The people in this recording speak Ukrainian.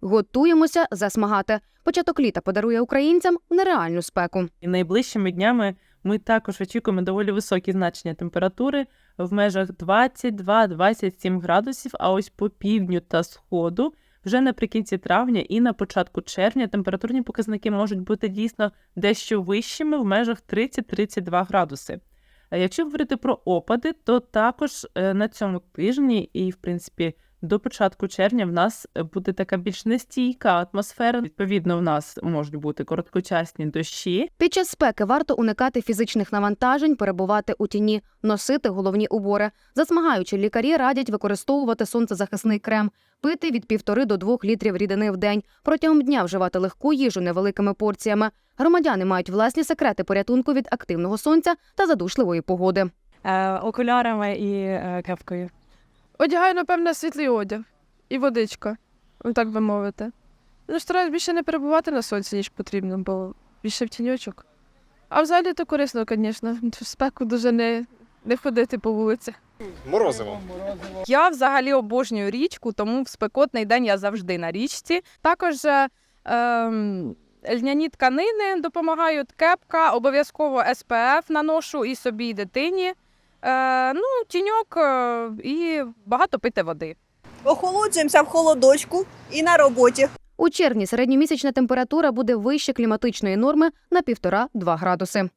Готуємося засмагати. Початок літа подарує українцям нереальну спеку. І найближчими днями ми також очікуємо доволі високі значення температури в межах 22-27 градусів. А ось по півдню та сходу вже наприкінці травня і на початку червня температурні показники можуть бути дійсно дещо вищими в межах 30-32 градуси. А Якщо говорити про опади, то також е, на цьому тижні і, в принципі, до початку червня в нас е, буде така більш нестійка атмосфера. Відповідно, в нас можуть бути короткочасні дощі, Під час спеки варто уникати фізичних навантажень, перебувати у тіні, носити головні убори. Засмагаючи, лікарі радять використовувати сонцезахисний крем, пити від півтори до двох літрів рідини в день, протягом дня вживати легку їжу невеликими порціями. Громадяни мають власні секрети порятунку від активного сонця та задушливої погоди. е, окулярами і е, кепкою. Одягаю, напевно, світлий одяг і водичка, так би мовити. Ну, стараюсь більше не перебувати на сонці, ніж потрібно, бо більше в тіньочок. А взагалі то корисно, звісно. В спеку дуже не, не ходити по вулиці. Морозиво. Я взагалі обожнюю річку, тому в спекотний день я завжди на річці. Також е, ем, льняні тканини допомагають кепка, обов'язково СПФ наношу і собі, і дитині. Е, ну, тіньок е, і багато пити води. Охолоджуємося в холодочку і на роботі. У червні середньомісячна температура буде вище кліматичної норми на 1,5-2 градуси.